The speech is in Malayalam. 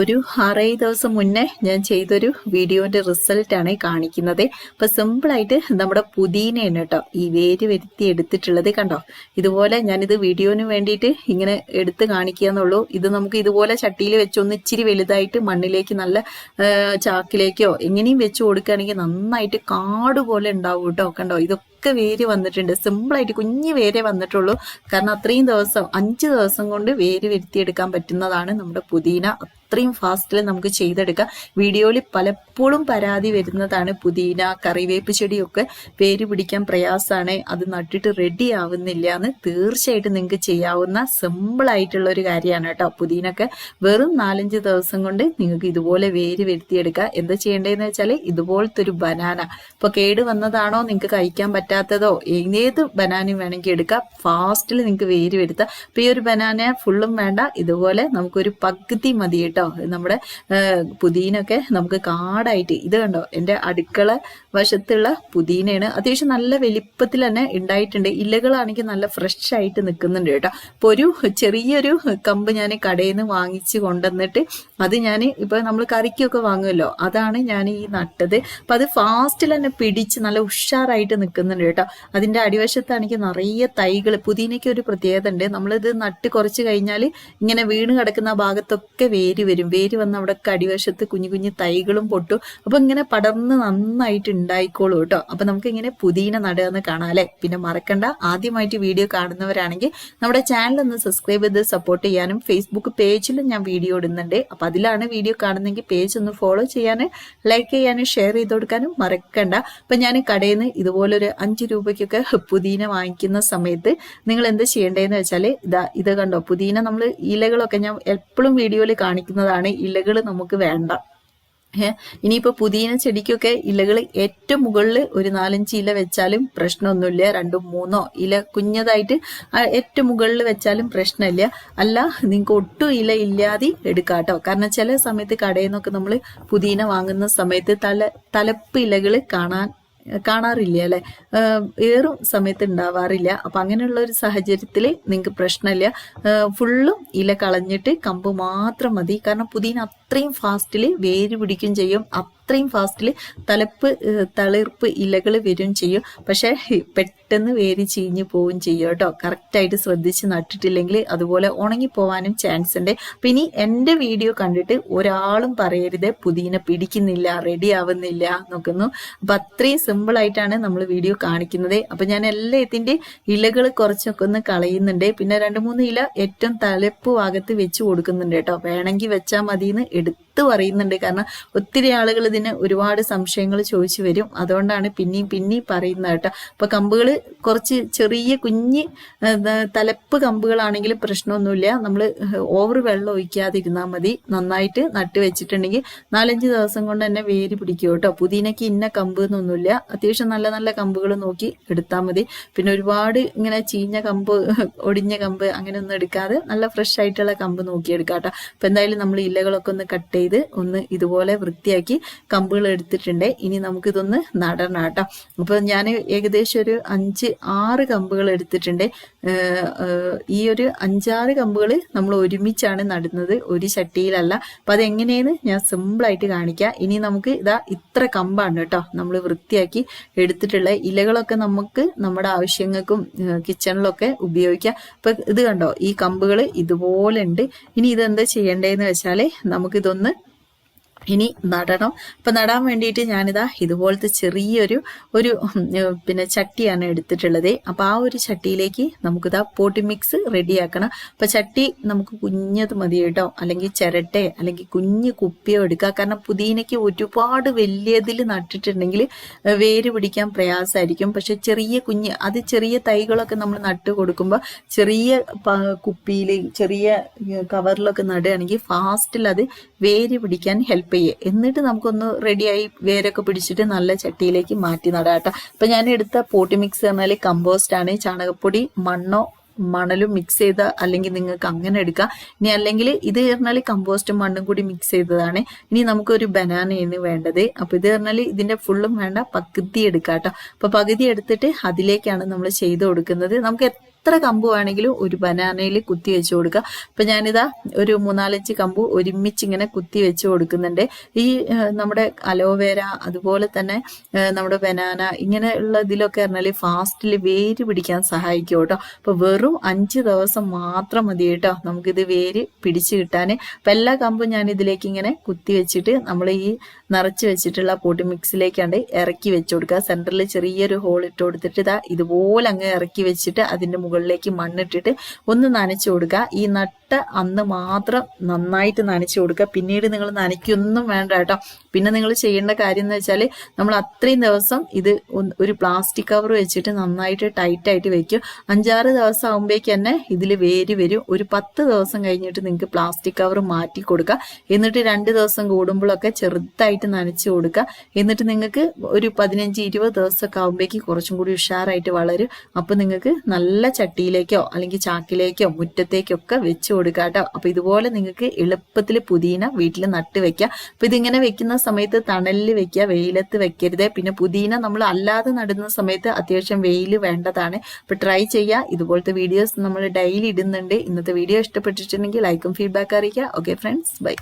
ഒരു ആറേഴ് ദിവസം മുന്നേ ഞാൻ ചെയ്തൊരു വീഡിയോന്റെ റിസൾട്ടാണ് കാണിക്കുന്നത്. അപ്പൊ സിമ്പിളായിട്ട് നമ്മുടെ പുതിനയാണ് കേട്ടോ ഈ വേര് വരുത്തി എടുത്തിട്ടുള്ളത് കണ്ടോ? ഇതുപോലെ ഞാനിത് വീഡിയോന് വേണ്ടിയിട്ട് ഇങ്ങനെ എടുത്ത് കാണിക്കുക എന്നുള്ളൂ. ഇത് നമുക്ക് ഇതുപോലെ ചട്ടിയിൽ വെച്ചൊന്ന് ഇച്ചിരി വലുതായിട്ട് മണ്ണിലേക്ക് നല്ല ചാക്കിലേക്കോ എങ്ങനെയും വെച്ച് കൊടുക്കുകയാണെങ്കിൽ നന്നായിട്ട് കാട് പോലെ ഉണ്ടാവും കേട്ടോ. കണ്ടോ? ഇതൊക്കെ വേര് വന്നിട്ടുണ്ട്. സിമ്പിളായിട്ട് കുഞ്ഞു വേരേ വന്നിട്ടുള്ളൂ. കാരണം അത്രയും ദിവസം അഞ്ച് ദിവസം കൊണ്ട് വേര് വരുത്തിയെടുക്കാൻ പറ്റുന്നതാണ് നമ്മുടെ പുതിന. അത്രയും ഫാസ്റ്റിൽ നമുക്ക് ചെയ്തെടുക്കാം. വീഡിയോയിൽ പലപ്പോഴും പരാതി വരുന്നതാണ് പുതിന കറിവേപ്പ് ചെടിയൊക്കെ വേര് പിടിക്കാൻ പ്രയാസമാണ്. അത് നട്ടിട്ട് റെഡി ആവുന്നില്ല എന്ന് തീർച്ചയായിട്ടും നിങ്ങൾക്ക് ചെയ്യാവുന്ന സിമ്പിൾ ആയിട്ടുള്ള ഒരു കാര്യമാണ് കേട്ടോ പുതിനൊക്കെ. വെറും നാലഞ്ച് ദിവസം കൊണ്ട് നിങ്ങൾക്ക് ഇതുപോലെ വേര് വരുത്തിയെടുക്കാം. എന്താ ചെയ്യേണ്ടതെന്ന് വെച്ചാൽ ഇതുപോലത്തെ ഒരു ബനാന. ഇപ്പൊ കേട് വന്നതാണോ നിങ്ങൾക്ക് കഴിക്കാൻ പറ്റാത്തതോ ഏത് ബനാനയും വേണമെങ്കിൽ എടുക്കാം. ഫാസ്റ്റിൽ നിങ്ങൾക്ക് വേര് വരുത്താം. അപ്പം ഈ ഒരു ബനാന ഫുള്ളും വേണ്ട. ഇതുപോലെ നമുക്കൊരു പകുതി മതി കേട്ടോ. നമ്മുടെ പുതിനൊക്കെ നമുക്ക് കാടായിട്ട്. ഇത് കണ്ടോ? എന്റെ അടുക്കള വശത്തുള്ള പുതിനയാണ്. അത്യാവശ്യം നല്ല വലിപ്പത്തിൽ തന്നെ ഉണ്ടായിട്ടുണ്ട്. ഇലകളാണെങ്കിൽ നല്ല ഫ്രഷ് ആയിട്ട് നിൽക്കുന്നുണ്ട് കേട്ടോ. അപ്പോൾ ഒരു ചെറിയൊരു കമ്പ് ഞാൻ കടയിൽ നിന്ന് വാങ്ങിച്ച് കൊണ്ടുവന്നിട്ട് അത് ഞാൻ ഇപ്പോൾ നമ്മൾ കറിക്കൊക്കെ വാങ്ങുമല്ലോ. അതാണ് ഞാൻ ഈ നട്ടത്. അപ്പം അത് ഫാസ്റ്റിൽ തന്നെ പിടിച്ച് നല്ല ഉഷാറായിട്ട് നിൽക്കുന്നുണ്ട് കേട്ടോ. അതിന്റെ അടിവശത്താണെങ്കിൽ നിറയെ തൈകൾ പുതിനയ്ക്ക് ഒരു പ്രത്യേകത ഉണ്ട്. നമ്മളിത് നട്ട് കുറച്ച് കഴിഞ്ഞാൽ ഇങ്ങനെ വീണ് കിടക്കുന്ന ഭാഗത്തൊക്കെ വേര് വരും. വേര് വന്ന് അവിടെ അടിവശത്ത് കുഞ്ഞു കുഞ്ഞു തൈകളും പൊട്ടും. അപ്പൊ ഇങ്ങനെ പടർന്ന് നന്നായിട്ട് ഉണ്ടായിക്കോളൂ കേട്ടോ. അപ്പൊ നമുക്ക് ഇങ്ങനെ പുതിന നടുകയെന്ന് കാണാം അല്ലെ? പിന്നെ മറക്കണ്ട. ആദ്യമായിട്ട് വീഡിയോ കാണുന്നവരാണെങ്കിൽ നമ്മുടെ ചാനൽ ഒന്ന് സബ്സ്ക്രൈബ് ചെയ്ത് സപ്പോർട്ട് ചെയ്യാനും ഫേസ്ബുക്ക് പേജിലും ഞാൻ വീഡിയോ ഇടുന്നുണ്ട്. അപ്പൊ അതിലാണ് വീഡിയോ കാണുന്നെങ്കിൽ പേജ് ഒന്ന് ഫോളോ ചെയ്യാൻ ലൈക്ക് ചെയ്യാനും ഷെയർ ചെയ്ത് കൊടുക്കാനും മറക്കണ്ട. അപ്പൊ ഞാൻ കടയിൽ നിന്ന് ഇതുപോലൊരു അഞ്ച് രൂപയ്ക്കൊക്കെ പുതിന വാങ്ങിക്കുന്ന സമയത്ത് നിങ്ങൾ എന്ത് ചെയ്യേണ്ടതെന്ന് വെച്ചാൽ ഇതാ ഇത് കണ്ടോ? പുതിന നമ്മൾ ഇലകളൊക്കെ ഞാൻ എപ്പോഴും വീഡിയോയിൽ കാണിക്കുന്നതാണ് ഇലകൾ നമുക്ക് വേണ്ട. ഇനിയിപ്പോൾ ഇനിയിപ്പോ പുതിന ചെടിക്കൊക്കെ ഇലകൾ ഏറ്റവും മുകളിൽ ഒരു നാലഞ്ച് ഇല വെച്ചാലും പ്രശ്നമൊന്നുമില്ല. രണ്ടും മൂന്നോ ഇല കുഞ്ഞതായിട്ട് ഏറ്റവും മുകളിൽ വെച്ചാലും പ്രശ്നമില്ല. അല്ല നിങ്ങൾക്ക് ഒട്ടും ഇല ഇല്ലാതെ എടുക്കാട്ടോ. കാരണം ചില സമയത്ത് കടയിൽ നിന്നൊക്കെ നമ്മൾ പുതിന വാങ്ങുന്ന സമയത്ത് തല തലപ്പ് ഇലകൾ കാണാൻ കാണാറില്ല അല്ലെ? ഏറും സമയത്ത് ഉണ്ടാവാറില്ല. അപ്പൊ അങ്ങനെയുള്ള ഒരു സാഹചര്യത്തിൽ നിങ്ങൾക്ക് പ്രശ്നമില്ല. ഫുള്ളും ഇല കളഞ്ഞിട്ട് കമ്പ് മാത്രം മതി. കാരണം പുതിന അത്രയും ഫാസ്റ്റിൽ വേര് പിടിക്കും ചെയ്യും. അത്രയും ഫാസ്റ്റിൽ തലപ്പ് തളിർപ്പ് ഇലകൾ വരും ചെയ്യും. പക്ഷേ പെട്ടെന്ന് വേര് ചീഞ്ഞ് പോവും ചെയ്യും കേട്ടോ. കറക്റ്റായിട്ട് ശ്രദ്ധിച്ച് നട്ടിട്ടില്ലെങ്കിൽ അതുപോലെ ഉണങ്ങിപ്പോവാനും ചാൻസ് ഉണ്ട്. ഇനി എന്റെ വീഡിയോ കണ്ടിട്ട് ഒരാളും പറയരുത് പുതിന പിടിക്കുന്നില്ല റെഡി ആവുന്നില്ല നോക്കുന്നു അപ്പം അത്രയും സിമ്പിളായിട്ടാണ് നമ്മൾ വീഡിയോ കാണിക്കുന്നത്. അപ്പം ഞാൻ എല്ലാ ഇതിന്റെ ഇലകൾ കുറച്ചൊക്കെ ഒന്ന് കളയുന്നുണ്ട്. പിന്നെ രണ്ട് മൂന്ന് ഇല ഏറ്റവും തലപ്പ് ഭാഗത്ത് വെച്ച് കൊടുക്കുന്നുണ്ട് കേട്ടോ. വേണമെങ്കിൽ വെച്ചാൽ മതിയെന്ന് എടുത്ത് പറയുന്നുണ്ട്. കാരണം ഒത്തിരി ആളുകൾ ഇതിന് ഒരുപാട് സംശയങ്ങൾ ചോദിച്ചു വരും. അതുകൊണ്ടാണ് പിന്നെയും പിന്നെയും പറയുന്നത് കേട്ടോ. അപ്പൊ കമ്പുകൾ കുറച്ച് ചെറിയ കുഞ്ഞ് തലപ്പ് കമ്പുകളാണെങ്കിൽ പ്രശ്നമൊന്നുമില്ല. നമ്മൾ ഓവർ വെള്ളം ഒഴിക്കാതിരുന്നാൽ മതി. നന്നായിട്ട് നട്ട് വെച്ചിട്ടുണ്ടെങ്കിൽ നാലഞ്ച് ദിവസം കൊണ്ട് തന്നെ വേര് പിടിക്കും കേട്ടോ. പുതിനയ്ക്ക് ഇന്ന കമ്പ് എന്നൊന്നുമില്ല. അത്യാവശ്യം നല്ല നല്ല കമ്പുകൾ നോക്കി എടുത്താൽ മതി. പിന്നെ ഒരുപാട് ഇങ്ങനെ ചീഞ്ഞ കമ്പ് ഒടിഞ്ഞ കമ്പ് അങ്ങനെ ഒന്നും എടുക്കാതെ നല്ല ഫ്രഷ് ആയിട്ടുള്ള കമ്പ് നോക്കി എടുക്കാം കേട്ടോ. അപ്പം എന്തായാലും നമ്മൾ ഇലകളൊക്കെ ഒന്ന് കട്ട് ചെയ്ത് ഒന്ന് ഇതുപോലെ വൃത്തിയാക്കി കമ്പുകൾ എടുത്തിട്ടുണ്ട്. ഇനി നമുക്കിതൊന്ന് നടണം കേട്ടോ. അപ്പം ഞാൻ ഏകദേശം ഒരു അഞ്ച് ആറ് കമ്പുകൾ എടുത്തിട്ടുണ്ട്. ഈ ഒരു അഞ്ചാറ് കമ്പുകൾ നമ്മൾ ഒരുമിച്ചാണ് നടുന്നത്. ഒരു ചട്ടിയിലല്ല. അപ്പൊ അതെങ്ങനെയെന്ന് ഞാൻ സിമ്പിളായിട്ട് കാണിക്കാം. ഇനി നമുക്ക് ഇതാ ഇത്ര കമ്പാണ് കേട്ടോ നമ്മൾ വൃത്തിയാക്കി എടുത്തിട്ടുള്ള ഇലകളൊക്കെ നമുക്ക് നമ്മുടെ ആവശ്യങ്ങൾക്കും കിച്ചണിലൊക്കെ ഉപയോഗിക്കാം. അപ്പൊ ഇത് കണ്ടോ? ഈ കമ്പുകൾ ഇതുപോലെ ഉണ്ട് ഇനി ഇതെന്താ ചെയ്യേണ്ടതെന്ന് വെച്ചാൽ നമുക്കിതൊന്ന് ഇനി നടണം. അപ്പം നടാൻ വേണ്ടിയിട്ട് ഞാനിതാ ഇതുപോലത്തെ ചെറിയൊരു ഒരു പിന്നെ ചട്ടിയാണ് എടുത്തിട്ടുള്ളത്. അപ്പം ആ ഒരു ചട്ടിയിലേക്ക് നമുക്കിതാ പോട്ടി മിക്സ് റെഡിയാക്കണം. അപ്പം ചട്ടി നമുക്ക് കുഞ്ഞത് മതി കേട്ടോ. അല്ലെങ്കിൽ ചിരട്ടെ അല്ലെങ്കിൽ കുഞ്ഞ് കുപ്പിയോ എടുക്കുക കാരണം പുതിനയ്ക്ക് ഒരുപാട് വലിയതിൽ നട്ടിട്ടുണ്ടെങ്കിൽ വേര് പിടിക്കാൻ പ്രയാസമായിരിക്കും. പക്ഷെ ചെറിയ കുഞ്ഞ് അത് ചെറിയ തൈകളൊക്കെ നമ്മൾ നട്ട് കൊടുക്കുമ്പോൾ ചെറിയ കുപ്പിയിൽ ചെറിയ കവറിലൊക്കെ നടുകയാണെങ്കിൽ ഫാസ്റ്റിൽ അത് വേര് പിടിക്കാൻ ഹെൽപ്പ് ചെയ്യും എന്നിട്ട് നമുക്കൊന്ന് റെഡിയായി വേരൊക്കെ പിടിച്ചിട്ട് നല്ല ചട്ടിയിലേക്ക് മാറ്റി നടാട്ടോ അപ്പൊ ഞാൻ എടുത്ത പോട്ടി മിക്സ് പറഞ്ഞാൽ കമ്പോസ്റ്റ് ആണ്. ചാണകപ്പൊടി മണ്ണോ മണലും മിക്സ് ചെയ്ത അല്ലെങ്കിൽ നിങ്ങൾക്ക് അങ്ങനെ എടുക്കാം. ഇനി അല്ലെങ്കിൽ ഇത് പറഞ്ഞാൽ കമ്പോസ്റ്റും മണ്ണും കൂടി മിക്സ് ചെയ്തതാണ്. ഇനി നമുക്കൊരു ബനാനയാണ് വേണ്ടത്. അപ്പൊ ഇത് പറഞ്ഞാൽ ഇതിന്റെ ഫുള്ളും വേണ്ട പകുതി എടുക്കാം കേട്ടോ. അപ്പൊ പകുതി എടുത്തിട്ട് അതിലേക്കാണ് നമ്മൾ ചെയ്ത് കൊടുക്കുന്നത്. നമുക്ക് എത്ര കമ്പ് വേണമെങ്കിലും ഒരു ബനാനയിൽ കുത്തി വെച്ച് കൊടുക്കുക അപ്പൊ ഞാനിതാ ഒരു മൂന്നാലഞ്ച് കമ്പ് ഒരുമിച്ച് ഇങ്ങനെ കുത്തി വെച്ച് കൊടുക്കുന്നുണ്ട്. ഈ നമ്മുടെ അലോവേര അതുപോലെ തന്നെ നമ്മുടെ ബനാന ഇങ്ങനെയുള്ള ഇതിലൊക്കെ പറഞ്ഞാൽ ഫാസ്റ്റിൽ വേര് പിടിക്കാൻ സഹായിക്കും കേട്ടോ. അപ്പൊ വെറും അഞ്ച് ദിവസം മാത്രം മതി കേട്ടോ നമുക്കിത് വേര് പിടിച്ചു കിട്ടാൻ അപ്പൊ എല്ലാ കമ്പും ഞാൻ ഇതിലേക്ക് ഇങ്ങനെ കുത്തി വെച്ചിട്ട് നമ്മൾ ഈ നിറച്ച് വെച്ചിട്ടുള്ള പൊടി മിക്സിലേക്കാണ്ട് ഇറക്കി വെച്ച് കൊടുക്കുക. സെന്ററിൽ ചെറിയൊരു ഹോൾ ഇട്ട് കൊടുത്തിട്ട് ഇതാ ഇതുപോലെ അങ്ങ് ഇറക്കി വെച്ചിട്ട് അതിന്റെ മുകളിലേക്ക് മണ്ണിട്ടിട്ട് ഒന്ന് നനച്ചു കൊടുക്കുക. ഈ നട്ട അന്ന് മാത്രം നന്നായിട്ട് നനച്ചു കൊടുക്കുക. പിന്നീട് നിങ്ങൾ നനയ്ക്കൊന്നും വേണ്ട കേട്ടോ. പിന്നെ നിങ്ങൾ ചെയ്യേണ്ട കാര്യം എന്ന് വെച്ചാൽ നമ്മൾ അത്രയും ദിവസം ഇത് ഒരു പ്ലാസ്റ്റിക് കവർ വെച്ചിട്ട് നന്നായിട്ട് ടൈറ്റ് ആയിട്ട് വെക്കും. അഞ്ചാറ് ദിവസം ആകുമ്പോഴേക്ക് തന്നെ ഇതിൽ വേര് വരും. ഒരു പത്ത് ദിവസം കഴിഞ്ഞിട്ട് നിങ്ങൾക്ക് പ്ലാസ്റ്റിക് കവർ മാറ്റി കൊടുക്കുക. എന്നിട്ട് രണ്ട് ദിവസം കൂടുമ്പോഴൊക്കെ ചെറുതായിട്ട് നനച്ചു കൊടുക്കുക. എന്നിട്ട് നിങ്ങൾക്ക് ഒരു പതിനഞ്ച് ഇരുപത് ദിവസമൊക്കെ ആകുമ്പോഴേക്ക് കുറച്ചും കൂടി ഉഷാറായിട്ട് വളരും. അപ്പോൾ നിങ്ങൾക്ക് നല്ല ചട്ടിയിലേക്കോ അല്ലെങ്കിൽ ചാക്കിലേക്കോ മുറ്റത്തേക്കൊക്കെ വെച്ച് കൊടുക്കുക കേട്ടോ. അപ്പൊ ഇതുപോലെ നിങ്ങൾക്ക് എളുപ്പത്തിൽ പുതിന വീട്ടിൽ നട്ട് വെക്കാം. അപ്പൊ ഇതിങ്ങനെ വെക്കുന്ന സമയത്ത് തണലിൽ വെക്കുക വെയിലത്ത് വെക്കരുത്. പിന്നെ പുതിന നമ്മൾ അല്ലാതെ നടുന്ന സമയത്ത് അത്യാവശ്യം വെയിൽ വേണ്ടതാണ്. അപ്പൊ ട്രൈ ചെയ്യുക. ഇതുപോലത്തെ വീഡിയോസ് നമ്മൾ ഡെയിലി ഇടുന്നുണ്ട്. ഇന്നത്തെ വീഡിയോ ഇഷ്ടപ്പെട്ടിട്ടുണ്ടെങ്കിൽ ലൈക്കും ഫീഡ്ബാക്ക് അറിയിക്കുക. Okay friends bye